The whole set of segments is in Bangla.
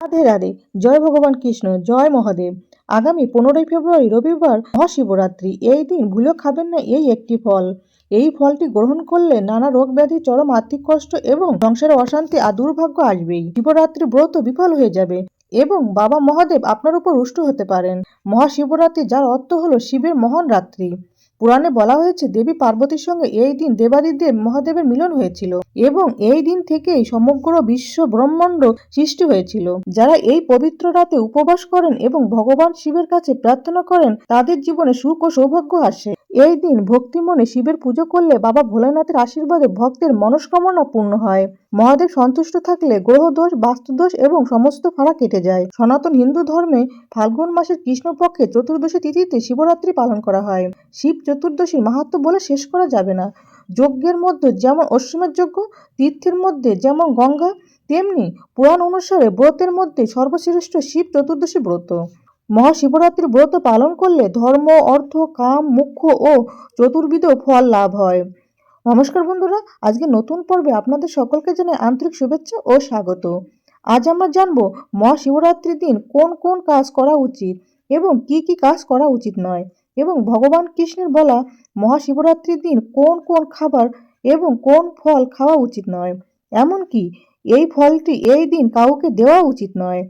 রাধে রাধে। জয় ভগবান কৃষ্ণ, জয় মহাদেব। আগামী পনেরোই ফেব্রুয়ারি, রবিবার মহাশিবরাত্রি। এই দিন ভুলেও খাবেন না এই একটি ফল। এই ফলটি গ্রহণ করলে নানা রোগ ব্যাধি, চরম আর্থিক কষ্ট এবং সংসারে অশান্তি আর দুর্ভাগ্য আসবেই। শিবরাত্রি ব্রত বিফল হয়ে যাবে এবং বাবা মহাদেব আপনার উপর রুষ্ট হতে পারেন। মহাশিবরাত্রি যার অর্থ হলো শিবের মহান রাত্রি। পুরাণে বলা হয়েছে, দেবী পার্বতীর সঙ্গে এই দিন দেবাদিদেব মহাদেবের মিলন হয়েছিল এবং এই দিন থেকেই সমগ্র বিশ্ব ব্রহ্মাণ্ড সৃষ্টি হয়েছিল। যারা এই পবিত্র রাতে উপবাস করেন এবং ভগবান শিবের কাছে প্রার্থনা করেন, তাদের জীবনে সুখ ও সৌভাগ্য আসে। এই দিন ভক্তি মনে শিবের পুজো করলে বাবা ভোলেনাথের আশীর্বাদে ভক্তের মনস্কামনা পূর্ণ হয়। মহাদেব সন্তুষ্ট থাকলে গ্রহ গ্রহদোষ, বাস্তুদোষ এবং সমস্ত ফাড়া কেটে যায়। সনাতন হিন্দু ধর্মে ফাল্গুন মাসের কৃষ্ণপক্ষে চতুর্দশী তিথিতে শিবরাত্রি পালন করা হয়। শিব চতুর্দশীর মাহাত্ম বলে শেষ করা যাবে না। যজ্ঞের মধ্যে যেমন অশ্বমের যজ্ঞ, তীর্থের মধ্যে যেমন গঙ্গা, তেমনি পুরাণ অনুসারে ব্রতের মধ্যে সর্বশ্রেষ্ঠ শিব চতুর্দশী ব্রত। মহাশিবরাত্রির ব্রত পালন করলে ধর্ম, অর্থ, কাম, মুখ্য ও চতুর্বিধ ফল লাভ হয়। নমস্কার বন্ধুরা, আজকে নতুন পর্বে আপনাদের সকলকে জানাই আন্তরিক শুভেচ্ছা ও স্বাগত। আজ আমরা জানব মহাশিবরাত্রির দিন কোন কোন কাজ করা উচিত এবং কি কি কাজ করা উচিত নয় এবং ভগবান কৃষ্ণের বলা মহাশিবরাত্রির দিন কোন কোন খাবার এবং কোন ফল খাওয়া উচিত নয়। এমনকি এই ফলটি এই দিন কাউকে দেওয়া উচিত নয়।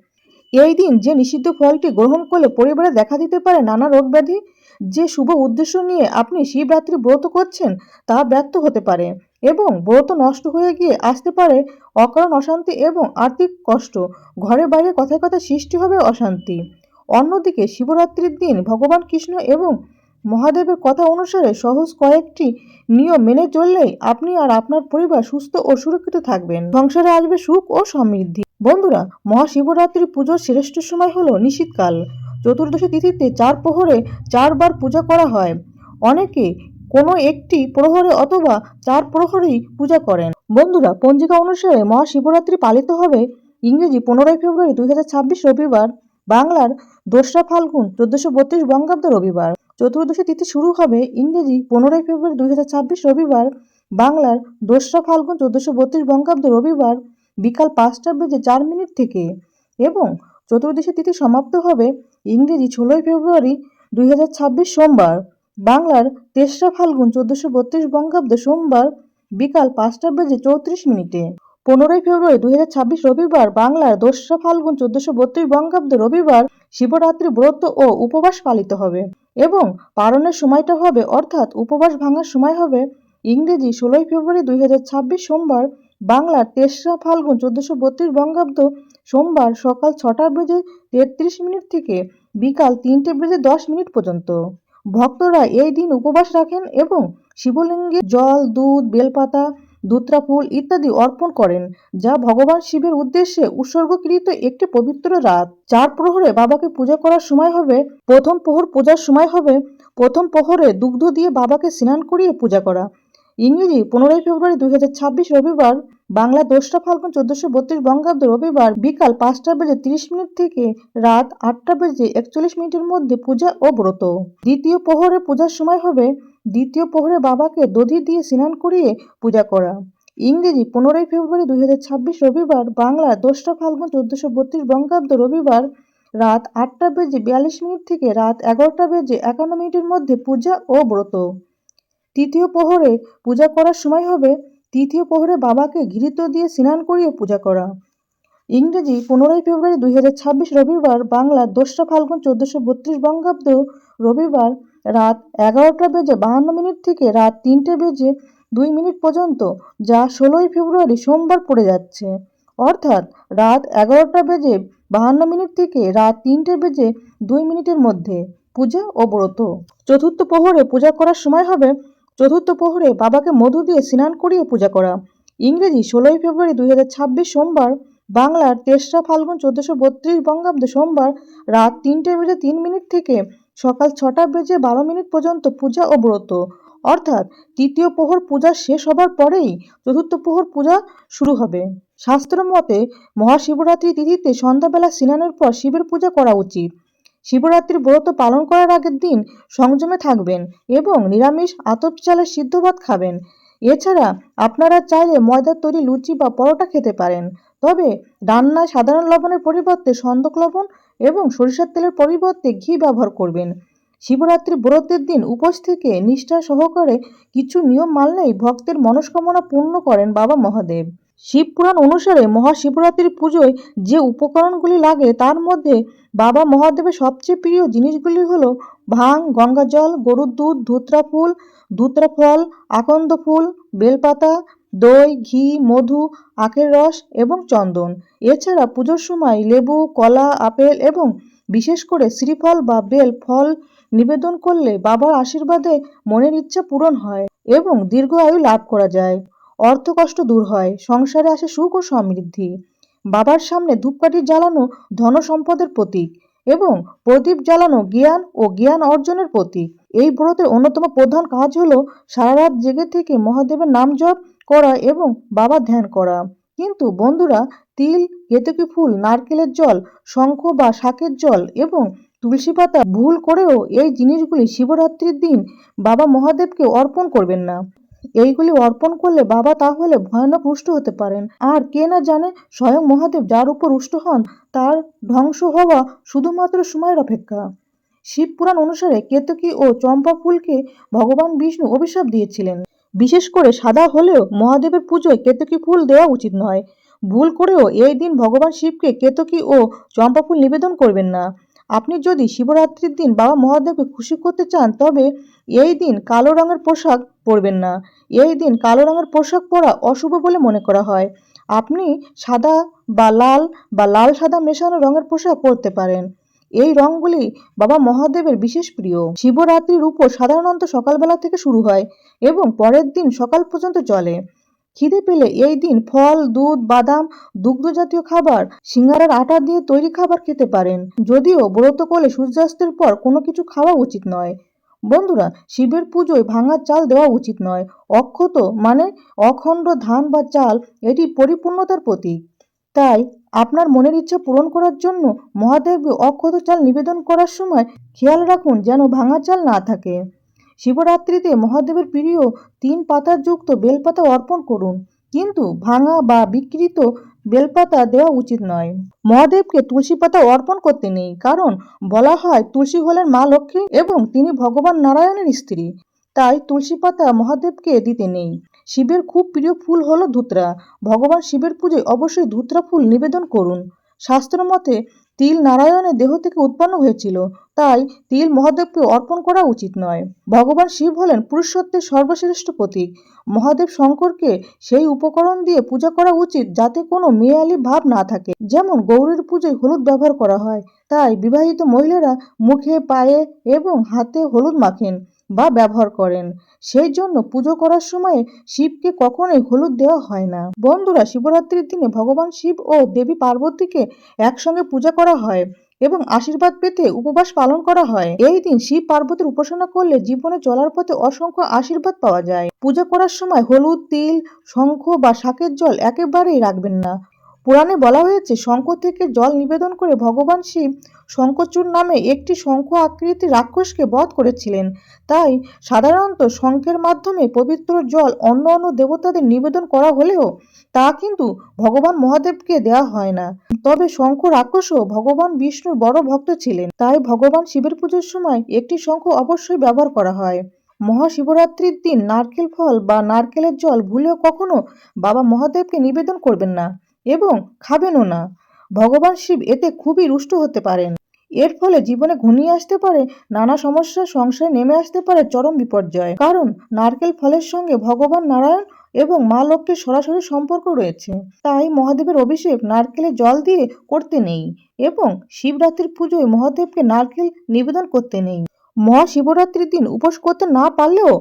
এই দিন যে নিষিদ্ধ ফলটি গ্রহণ করলে পরিবারে দেখা দিতে পারে নানা রোগ ব্যাধি, যে শুভ উদ্দেশ্য নিয়ে আপনি শিবরাত্রি ব্রত করছেন তা ব্যর্থ হতে পারে এবং ব্রত নষ্ট হয়ে গিয়ে আসতে পারে অকারণ অশান্তি এবং আর্থিক কষ্ট। ঘরে বাইরে কথায় কথায় সৃষ্টি হবে অশান্তি। অন্যদিকে শিবরাত্রির দিন ভগবান কৃষ্ণ এবং মহাদেবের কথা অনুসারে সহজ কয়েকটি নিয়ম মেনে চললেই আপনি আর আপনার পরিবার সুস্থ ও সুরক্ষিত থাকবেন। সংসারে আসবে সুখ ও সমৃদ্ধি। বন্ধুরা মহাশিবরাত্রি পুজোর শ্রেষ্ঠ সময় হলো নিশীতকাল। চতুর্দশী তিথিতে চার প্রহরে চারবার পূজা করা হয়। অনেকে কোনো একটি প্রহরে অথবা চার প্রহরেই পূজা করেন। বন্ধুরা, পঞ্জিকা অনুসারে মহাশিবরাত্রি পালিত হবে ইংরেজি পনেরোই ফেব্রুয়ারি দুই হাজার ছাব্বিশ রবিবার, বাংলার দোসরা ফাল্গুন চোদ্দশো বত্রিশ বঙ্গাব্দ রবিবার। চতুর্দশী তিথি শুরু হবে ইংরেজি পনেরোই ফেব্রুয়ারি দুই হাজার ছাব্বিশ রবিবার, বাংলার দোসরা ফাল্গুন চোদ্দশো বত্রিশ বঙ্গাব্দ রবিবার বিকাল পাঁচটা বেজে চার মিনিট থেকে এবং চতুর্দশী তিথি সমাপ্ত হবে ইংরেজি ষোলোই ফেব্রুয়ারি দুই সোমবার। বাংলার তেসরা ফাল্গুন চোদ্দশো বত্রিশ বঙ্গাব্দ সোমবার বিকাল পাঁচটা বেজে চৌত্রিশ মিনিটে। পনেরোই ফেব্রুয়ারি দুই হাজার ছাব্বিশ রবিবার বাংলার দোসরা ফাল্গুন চোদ্দশো বত্রিশ বঙ্গাব্দ রবিবার শিবরাত্রি ব্রত ও উপবাস পালিত হবে এবং পালনের সময়টা হবে অর্থাৎ উপবাস ভাঙার সময় হবে ইংরেজি ষোলোই ফেব্রুয়ারি দুই হাজার ছাব্বিশ সোমবার বাংলার তেসরা ফাল্গুন চোদ্দশো বত্রিশ বঙ্গাব্দ সোমবার সকাল ছটা বেজে তেত্রিশ মিনিট থেকে বিকাল তিনটে বেজে দশ মিনিট পর্যন্ত। ভক্তরা এই দিন উপবাস রাখেন এবং শিবলিঙ্গে জল, দুধ, বেলপাতা দুত্রা ফুল ইত্যাদি অর্পণ করেন, যা ভগবান শিবের উদ্দেশ্যে উৎসর্গকৃত একটি পবিত্র রাত। চার প্রহরে বাবাকে পূজা করার সময় হবে, প্রথম প্রহর পূজার সময় হবে, প্রথম প্রহরে দুগ্ধ দিয়ে বাবাকে স্নান করিয়ে পূজা করা। ইংরেজি পনেরোই ফেব্রুয়ারি দুই হাজার ছাব্বিশ রবিবার, বাংলা দোসরা ফাল্গুন চোদ্দশো বত্রিশ বঙ্গাব্দ রবিবার বিকাল পাঁচটা বেজে তিরিশ মিনিট থেকে রাত আটটা বেজে একচল্লিশ মিনিটের মধ্যে পূজা ও ব্রত। দ্বিতীয় প্রহরে পূজার সময় হবে। দ্বিতীয় প্রহরে বাবাকে দধি দিয়ে স্নান করিয়ে পূজা করা। ইংরেজি পনেরোই ফেব্রুয়ারি দুই হাজার ছাব্বিশ রবিবার, বাংলা দোসরা ফাল্গুন চোদ্দশো বত্রিশ বঙ্গাব্দ রবিবার রাত আটটা বেজে বিয়াল্লিশ মিনিট থেকে রাত এগারোটা বেজে একান্ন মিনিটের মধ্যে পূজা ও ব্রত। তৃতীয় প্রহরে পূজা করার সময় হবে। তৃতীয় প্রহরে বাবাকে ঘৃত দিয়ে স্নান করিয়ে পূজা করা। ইংরেজি পনেরোই ফেব্রুয়ারি দুই হাজার ছাব্বিশ রবিবার বাংলা দোসরা ফাল্গুন চোদ্দশো বত্রিশ বঙ্গাব্দ রবিবার রাত এগারোটা বেজে বাহান্ন মিনিট থেকে রাত তিনটে বেজে দুই মিনিট পর্যন্ত, যা ষোলোই ফেব্রুয়ারি সোমবার পড়ে যাচ্ছে। অর্থাৎ রাত এগারোটা বেজে বাহান্ন মিনিট থেকে রাত তিনটে বেজে দুই মিনিটের মধ্যে পূজা ও ব্রত চতুর্থ প্রহরে পূজা করার সময় হবে চতুর্থ প্রহরে বাবাকে মধু দিয়ে স্নান করিয়ে পূজা করা। ইংরেজি ষোলোই ফেব্রুয়ারি দু হাজার ছাব্বিশ সোমবার, বাংলার তেসরা ফাল্গুন চোদ্দশো বত্রিশ বঙ্গাব্দ সোমবার রাত তিনটে বেজে তিন মিনিট থেকে সকাল ছটা বেজে বারো মিনিট পর্যন্ত পূজা ও ব্রত অর্থাৎ তৃতীয় প্রহর পূজা শেষ হবার পরেই চতুর্থ প্রহর পূজা শুরু হবে। শাস্ত্র মতে মহাশিবরাত্রি তিথিতে সন্ধ্যাবেলা স্নানের পর শিবের পূজা করা উচিত। শিবরাত্রির ব্রত পালন করার আগের দিন সংযমে থাকবেন এবং নিরামিষ আতপ চালের সিদ্ধ ভাত খাবেন। এছাড়া আপনারা চাইলে ময়দার তৈরি লুচি বা পরোটা খেতে পারেন। তবে রান্নায় সাধারণ লবণের পরিবর্তে সন্দক লবণ এবং সরিষার তেলের পরিবর্তে ঘি ব্যবহার করবেন। শিবরাত্রি ব্রতের দিন উপোস থেকে নিষ্ঠা সহকারে কিছু নিয়ম মানলেই ভক্তের মনস্কামনা পূর্ণ করেন বাবা মহাদেব। শিবপুরাণ অনুসারে মহাশিবরাত্রির পুজোয় যে উপকরণগুলি লাগে তার মধ্যে বাবা মহাদেবের সবচেয়ে প্রিয় জিনিসগুলি হলো ভাং, গঙ্গাজল, গরুর দুধ, ধুতরা ফুল, ধুতরা ফল, আকন্দ ফুল, বেলপাতা, দই, ঘি, মধু, আখের রস এবং চন্দন। এছাড়া পুজোর সময় লেবু, কলা, আপেল এবং বিশেষ করে শ্রীফল বা বেল ফল নিবেদন করলে বাবার আশীর্বাদে মনের ইচ্ছা পূরণ হয় এবং দীর্ঘ আয়ু লাভ করা যায়। অর্থকষ্ট দূর হয়, সংসারে আসে সুখ ও সমৃদ্ধি। বাবার সামনে ধূপকাঠি জ্বালানো ধন সম্পদের প্রতীক এবং প্রদীপ জ্বালানো জ্ঞান ও জ্ঞান অর্জনের প্রতীক। এই ব্রতের অন্যতম প্রধান কাজ হলো সারা রাত জেগে থেকে মহাদেবের নাম জপ করা এবং বাবা ধ্যান করা। কিন্তু বন্ধুরা, তিল, কেতকী ফুল, নারকেলের জল, শঙ্খ বা শাকের জল এবং তুলসী পাতা ভুল করেও এই জিনিসগুলি শিবরাত্রির দিন বাবা মহাদেবকে অর্পণ করবেন না। এইগুলি অর্পণ করলে বাবা তাহলে ভয়ানক রুষ্ট হতে পারেন। আর কে না জানে, স্বয়ং মহাদেব যার উপর রুষ্ট হন, তার ধ্বংস হওয়া শুধুমাত্র সময়ের অপেক্ষা। শিবপুরাণ অনুসারে কেতকী ও চম্পা ফুলকে ভগবান বিষ্ণু অভিশাপ দিয়েছিলেন। বিশেষ করে সাদা হলেও মহাদেবের পুজোয় কেতকী ফুল দেওয়া উচিত নয়। ভুল করেও এই দিন ভগবান শিবকে কেতকী ও চম্পা ফুল নিবেদন করবেন না। আপনি যদি শিবরাত্রির দিন বাবা মহাদেবকে খুশি করতে চান, তবে এই দিন কালো রঙের পোশাক পরবেন না। এই দিন কালো রঙের পোশাক পরা অশুভ বলে মনে করা হয়। আপনি সাদা বা লাল বা লাল সাদা মেশানো রঙের পোশাক পরতে পারেন। এই রঙগুলি বাবা মহাদেবের বিশেষ প্রিয়। শিবরাত্রির উপর সাধারণত সকালবেলা থেকে শুরু হয় এবং পরের দিন সকাল পর্যন্ত চলে। খিদে পেলে এই দিন ফল, দুধ, বাদাম দুগ্ধ জাতীয় খাবার, সিঙ্গারার আটা দিয়ে তৈরি খাবার খেতে পারেন। যদিও ব্রত করলে সূর্যাস্তের পর কোনো কিছু খাওয়া উচিত নয়। বন্ধুরা, শিবের পুজোয় ভাঙা চাল দেওয়া উচিত নয়। অক্ষত মানে অখণ্ড ধান বা চাল, এটি পরিপূর্ণতার প্রতীক। তাই আপনার মনের ইচ্ছা পূরণ করার জন্য মহাদেবকে অক্ষত চাল নিবেদন করার সময় খেয়াল রাখুন যেন ভাঙা চাল না থাকে। শিবরাত্রিতে মহাদেবের প্রিয় তিন পাতার যুক্ত বেলপাতা অর্পণ করুন। কিন্তু ভাঙা বা বিকৃত বেলপাতা দেওয়া উচিত নয়। মহাদেবকে তুলসী পাতা অর্পণ করতে নেই, কারণ বলা হয় তুলসী হলেন মা লক্ষ্মী এবং তিনি ভগবান নারায়ণের স্ত্রী। তাই তুলসী পাতা মহাদেবকে দিতে নেই। শিবের খুব প্রিয় ফুল হলো ধুতরা। ভগবান শিবের পুজোয় অবশ্যই ধুতরা ফুল নিবেদন করুন। শাস্ত্র মতে তিল নারায়ণের দেহ থেকে উৎপন্ন হয়েছিল। তাই তিল মহাদেবকে অর্পণ করা উচিত নয়। ভগবান শিব হলেন পুরুষত্বের সর্বশ্রেষ্ঠ প্রতীক। মহাদেব শঙ্করকে সেই উপকরণ দিয়ে পূজা করা উচিত যাতে কোনো মেয়ালি ভাব না থাকে। যেমন গৌরীর পুজোয় হলুদ ব্যবহার করা হয়, তাই বিবাহিত মহিলারা মুখে, পায়ে এবং হাতে হলুদ মাখেন। বা ব্যবহার করেন। সেই জন্য পুজো করার সময় শিবকে কখনোই হলুদ দেওয়া হয় না। বন্ধুরা, শিবরাত্রির দিনে ভগবান শিব ও দেবী পার্বতীকে একসঙ্গে পূজা করা হয় এবং আশীর্বাদ পেতে উপবাস পালন করা হয়। এই দিন শিব পার্বতীর উপাসনা করলে জীবনে চলার পথে অসংখ্য আশীর্বাদ পাওয়া যায়। পূজা করার সময় হলুদ, তিল, শঙ্খ বা শাকের জল একেবারেই রাখবেন না। পুরাণে বলা হয়েছে, শঙ্খ থেকে জল নিবেদন করে ভগবান শিব শঙ্খচূড় নামে একটি শঙ্খ আকৃতি রাক্ষসকে বধ করেছিলেন। তাই সাধারণত শঙ্খের মাধ্যমে পবিত্র জল অন্য অন্য দেবতাদের নিবেদন করা হলেও তা কিন্তু ভগবান মহাদেবকে দেওয়া হয় না। তবে শঙ্খ রাক্ষসও ভগবান বিষ্ণুর বড় ভক্ত ছিলেন। তাই ভগবান শিবের পুজোর সময় একটি শঙ্খ অবশ্যই ব্যবহার করা হয়। মহাশিবরাত্রির দিন নারকেল ফল বা নারকেলের জল ভুলেও কখনো বাবা মহাদেবকে নিবেদন করবেন না এবং খাবেনও না। ভগবান শিব এতে খুবই রুষ্ট হতে পারেন। এর ফলে জীবনে ঘনিয়ে আসতে পারে নানা সমস্যা সংসারে নেমে আসতে পারে চরম বিপর্যয়। কারণ নারকেল ফলের সঙ্গে ভগবান নারায়ণ এবং মা লক্ষ্মীর সরাসরি সম্পর্ক রয়েছে। তাই মহাদেবের অভিষেক নারকেলের জল দিয়ে করতে নেই এবং শিবরাত্রির পুজোয় মহাদেবকে নারকেল নিবেদন করতে নেই। মহাশিবরাত্রির দিন উপোস করতে না পারলেও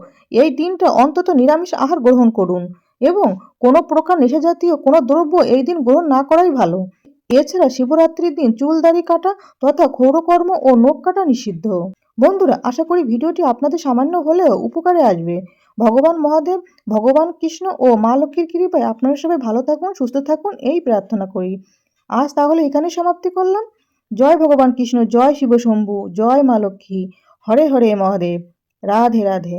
এই দিনটা অন্তত নিরামিষ আহার গ্রহণ করুন এবং কোনো প্রকার নেশাজাতীয় কোনো দ্রব্য এই দিন গ্রহণ না করাই ভালো। এছাড়া শিবরাত্রির দিন চুল দাড়ি কাটা তথা ক্ষৌরকর্ম ও নখ কাটা নিষিদ্ধ। বন্ধুরা, আশা করি ভিডিওটি আপনাদের সামান্য হলেও উপকারে আসবে। ভগবান মহাদেব, ভগবান কৃষ্ণ ও মা লক্ষ্মীর কৃপায় আপনারা সবাই ভালো থাকুন, সুস্থ থাকুন, এই প্রার্থনা করি। আজ তাহলে এখানে সমাপ্তি করলাম। জয় ভগবান কৃষ্ণ, জয় শিব শম্ভু, জয় মা লক্ষ্মী। হরে হরে মহাদেব। রাধে রাধে।